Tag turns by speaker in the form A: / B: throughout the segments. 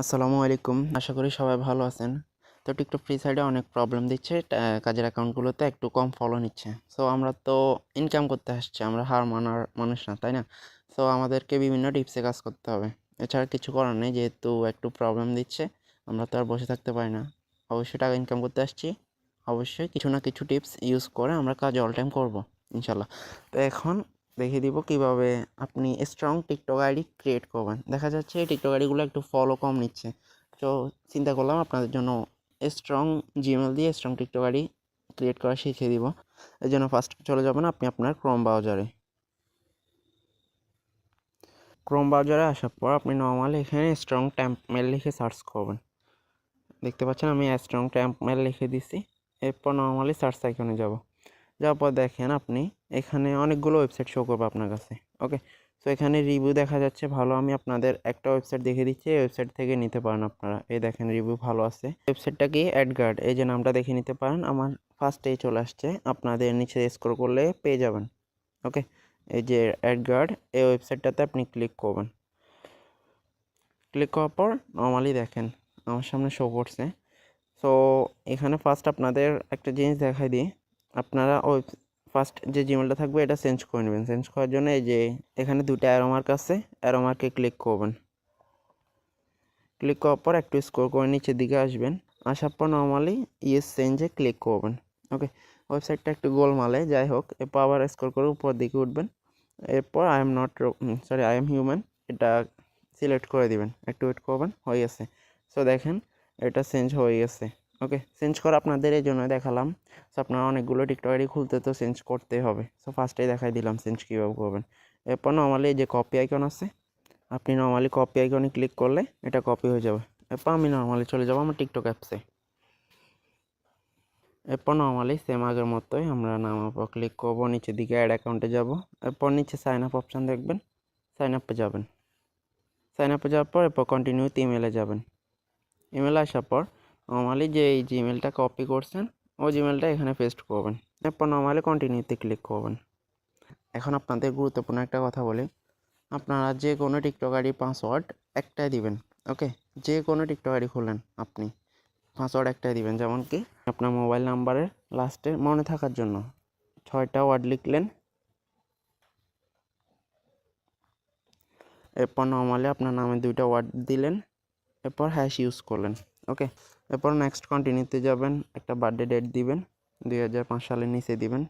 A: আসসালামু আলাইকুম। আশা করি সবাই ভালো আছেন। তো টিকটক ফ্রি সাইডে অনেক প্রবলেম দিচ্ছে। কাজের অ্যাকাউন্টগুলোতে একটু কম ফলো নিচ্ছে। সো আমরা তো ইনকাম করতে আসছি। আমরা হার মানার মানুষ না, তাই না? সো আমাদেরকে বিভিন্ন টিপসে কাজ করতে হবে। এছাড়া কিছু করার নেই, যেহেতু একটু প্রবলেম দিচ্ছে। আমরা তো আর বসে থাকতে পারি না। অবশ্যই টাকা ইনকাম করতে আসছি। অবশ্যই কিছু না কিছু টিপস ইউজ করে আমরা কাজ অল টাইম করব, ইনশাল্লাহ। তো এখন দেখিয়ে দিব কীভাবে আপনি স্ট্রং টিকটক আইডি ক্রিয়েট করবেন। দেখা যাচ্ছে এই টিকটক আইডিগুলো একটু ফলো কম নিচ্ছে। তো চিন্তা করলাম আপনাদের জন্য স্ট্রং জিমেল দিয়ে স্ট্রং টিকটক আইডি ক্রিয়েট করা শিখিয়ে দিব। এই জন্য ফার্স্ট চলে যাবেন আপনি আপনার ক্রোম ব্রাউজারে ক্রোম ব্রাউজারে আসার পর আপনি নর্মালি এখানে স্ট্রং ট্যাম্প মেল লিখে সার্চ করবেন। দেখতে পাচ্ছেন আমি স্ট্রং ট্যাম্প মেল লিখে দিছি। এরপর নর্মালি সার্চ আইকনে যাব। যাওয়ার পর দেখেন আপনি, এখানে অনেকগুলো ওয়েবসাইট শো করবে আপনার কাছে ওকে সো এখানে রিভিউ দেখা যাচ্ছে ভালো, আমি আপনাদের একটা ওয়েবসাইট দেখে দিচ্ছি, এই ওয়েবসাইট থেকে নিতে পারেন আপনারা। এই দেখেন রিভিউ ভালো আছে। ওয়েবসাইটটা কি? অ্যাডগার্ড এই যে নামটা দেখে নিতে পারেন, আমার ফার্স্টেই চলে আসছে, আপনাদের নিচে স্ক্রল করলে পেয়ে যাবেন ওকে এই যে অ্যাডগার্ড এই ওয়েবসাইটটাতে আপনি ক্লিক করবেন। ক্লিক করার পর নর্মালি দেখেন, আমার সামনে শো করছে। সো এখানে ফার্স্ট আপনাদের একটা জিনিস দেখাই দিই আপনারা ওই ফার্স্ট যে জিমেলটা থাকবে, এটা চেঞ্জ করে নেবেন। চেঞ্জ করার জন্য এই যে এখানে দুটো অ্যারো মার্ক আছে। অ্যারোমার্কে ক্লিক করবেন। ক্লিক করার পর একটু স্কোর করে নিচের দিকে আসবেন। আসার পর নর্মালি ইয়েস চেঞ্জে ক্লিক করবেন। ওকে ওয়েবসাইটটা একটু গোলমালে, যাই হোক, এরপর আবার স্কোর করে উপর দিকে উঠবেন। এরপর I am not sorry I am human এটা সিলেক্ট করে দিবেন। একটু ওয়েট করবেন, হয়ে গেছে। সো দেখেন, এটা চেঞ্জ হয়ে গেছে। ওকে চেঞ্জ করা আপনাদের এই জন্য দেখালাম। সো আপনারা অনেকগুলো টিকটক আইডি খুলতে তো চেঞ্জ করতেই হবে। সো ফার্স্টেই দেখাই দিলাম চেঞ্জ কীভাবে করবেন। এরপর নর্মালি যে কপি আইকন আছে, আপনি নর্মালি কপি আইকনে ক্লিক করলে এটা কপি হয়ে যাবে। এরপর আমি নর্মালি চলে যাব আমার টিকটক অ্যাপসে এরপর নর্মালি সেম আগের মতোই আমরা পর ক্লিক করব, নিচের দিকে অ্যাড অ্যাকাউন্টে যাব। এরপর নিচে সাইন আপ অপশান দেখবেন সাইন আপে যাবেন। সাইন আপে যাওয়ার পর এরপর কন্টিনিউতে ইমেলে যাবেন। ইমেলে আসার পর নর্মালি যে এই জিমেলটা কপি করছেন ওই জিমেলটা এখানে পেস্ট করবেন। এরপর নর্মালি কন্টিনিউতে ক্লিক করবেন। এখন আপনাদের গুরুত্বপূর্ণ একটা কথা বলি। আপনারা যে কোনো টিকটক আইডি পাসওয়ার্ড একটাই দিবেন ওকে যে কোনো টিকটক আইডি খুললেন আপনি পাসওয়ার্ড একটাই দিবেন। যেমন কি আপনার মোবাইল নাম্বারের লাস্টে মনে থাকার জন্য ছয়টা ওয়ার্ড লিখলেন। এরপর নর্মালি আপনার নামে দুইটা ওয়ার্ড দিলেন। এরপর হ্যাশ ইউজ করলেন। ওকে? এরপর নেক্সট কন্টিনিউতে যাবেন, একটা বার্থডে ডেট দিবেন, দুই হাজার পাঁচ সালের নিচে দিবেন।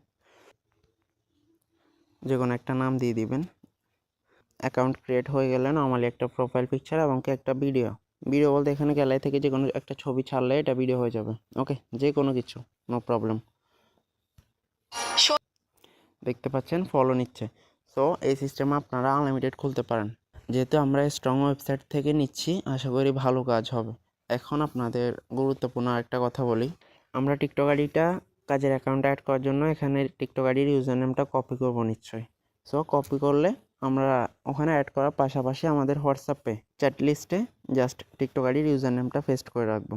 A: যে কোনো একটা নাম দিয়ে দিবেন। অ্যাকাউন্ট ক্রিয়েট হয়ে গেলে নর্মালি একটা প্রোফাইল পিকচার এবং একটা ভিডিও ভিডিও বলতে এখানে গ্যালারি থেকে যে কোনো একটা ছবি ছাড়লে এটা ভিডিও হয়ে যাবে। ওকে? যে কোনো কিছু নো প্রবলেম দেখতে পাচ্ছেন ফলো নিচ্ছে। সো এই সিস্টেমে আপনারা আনলিমিটেড খুলতে পারেন। যেহেতু আমরা স্ট্রং ওয়েবসাইট থেকে নিচ্ছি, আশা করি ভালো কাজ হবে। এখন আপনাদের গুরুত্বপূর্ণ একটা কথা বলি। আমরা টিকটক আইডিটা কাজের অ্যাকাউন্ট অ্যাড করার জন্য এখানে টিকটক আইডির ইউজার নেমটা কপি করব নিশ্চয়ই। সো কপি করলে আমরা ওখানে অ্যাড করার পাশাপাশি আমাদের হোয়াটসঅ্যাপে চ্যাট লিস্টে জাস্ট টিকটক আইডির ইউজার নেমটা পেস্ট করে রাখব।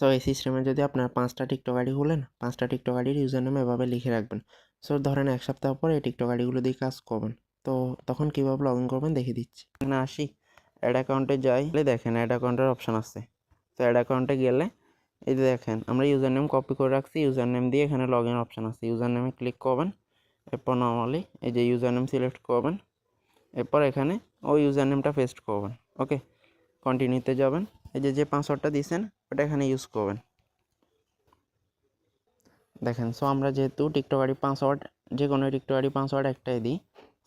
A: সো এই সিস্টেমে যদি আপনার পাঁচটা টিকটক আইডি খুলেন, পাঁচটা টিকটক আইডির ইউজার নেম এভাবে লিখে রাখবেন। সো ধরেন এক সপ্তাহ পর এই টিকটক আইডিগুলো দিয়ে কাজ করবেন। তো, তখন কীভাবে লগ ইন করবেন দেখিয়ে দিচ্ছি। না আসি। অ্যাড অ্যাকাউন্টে যাই। দেখেন অ্যাড অ্যাকাউন্টের অপশান আছে। অ্যাড অ্যাকাউন্টে গেলে, এই যে দেখেন, আমরা ইউজার নেম কপি করে রাখছি ইউজার নেম দিয়ে এখানে লগ ইন অপশান আছে। ইউজার নেমে ক্লিক করবেন, এরপর নর্মালি এই যে ইউজার নেম সিলেক্ট করবেন, এরপর এখানে ওই ইউজার নেমটা পেস্ট করবেন ওকে কন্টিনিউতে যাবেন, এই যে যে পাসওয়ার্ডটা দিয়েছেন, ওটা এখানে ইউজ করবেন। দেখেন সো আমরা যেহেতু টিকটক আইডি পাসওয়ার্ড যে কোনো টিকটক আইডি পাসওয়ার্ড একটাই দিই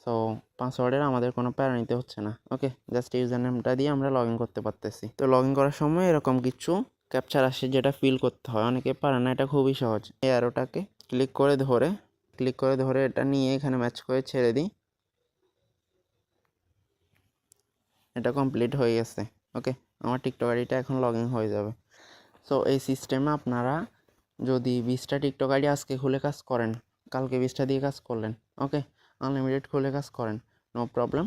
A: সো পাসওয়ার্ডের আমাদের কোনো প্যারা নিতে হচ্ছে না। ওকে জাস্ট ইউজার নেমটা দিয়ে আমরা লগ ইন করতে পারতেছি। তো লগ ইন করার সময় এরকম কিছু ক্যাপচার আসে যেটা ফিল করতে হয়। অনেকে পারে না, এটা খুবই সহজ। এই অ্যারোটাকে ক্লিক করে ধরে ক্লিক করে ধরে এটা নিয়ে এখানে ম্যাচ করে ছেড়ে দিই। এটা কমপ্লিট হয়ে গেছে। ওকে আমার টিকটক আইডিটা এখন লগ হয়ে যাবে। সো এই সিস্টেমে আপনারা যদি বিশটা টিকটক আইডি আজকে খুলে কাজ করেন, কালকে বিশটা দিয়ে কাজ করলেন। ওকে আনলিমিটেড খুলে কাজ করেন নো প্রবলেম।